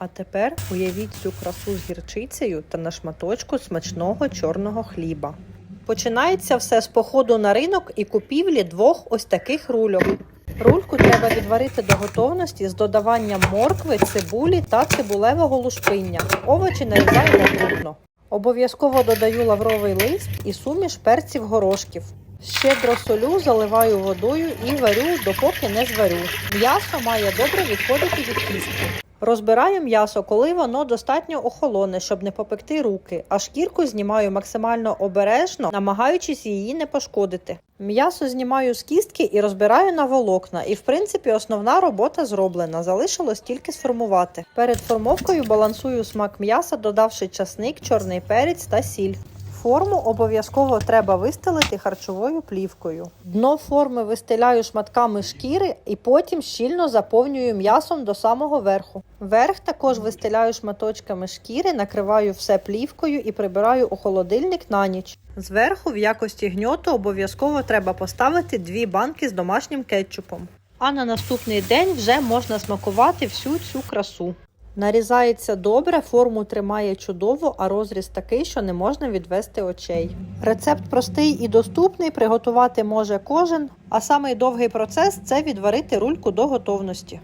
А тепер уявіть цю красу з гірчицею та на шматочку смачного чорного хліба. Починається все з походу на ринок і купівлі двох ось таких рульок. Рульку треба відварити до готовності з додаванням моркви, цибулі та цибулевого лушпиння. Овочі нарізаємо крупно. Обов'язково додаю лавровий лист і суміш перців горошків. Щедро солю, заливаю водою і варю, допоки не зварю. М'ясо має добре відходити від кістки. Розбираю м'ясо, коли воно достатньо охолоне, щоб не попекти руки, а шкірку знімаю максимально обережно, намагаючись її не пошкодити. М'ясо знімаю з кістки і розбираю на волокна. І в принципі основна робота зроблена. Залишилось тільки сформувати. Перед формовкою балансую смак м'яса, додавши часник, чорний перець та сіль. Форму обов'язково треба вистелити харчовою плівкою. Дно форми вистеляю шматками шкіри і потім щільно заповнюю м'ясом до самого верху. Верх також вистеляю шматочками шкіри, накриваю все плівкою і прибираю у холодильник на ніч. Зверху в якості гньоту обов'язково треба поставити дві банки з домашнім кетчупом. А на наступний день вже можна смакувати всю цю красу. Нарізається добре, форму тримає чудово, а розріз такий, що не можна відвести очей. Рецепт простий і доступний, приготувати може кожен, а самий довгий процес це відварити рульку до готовності.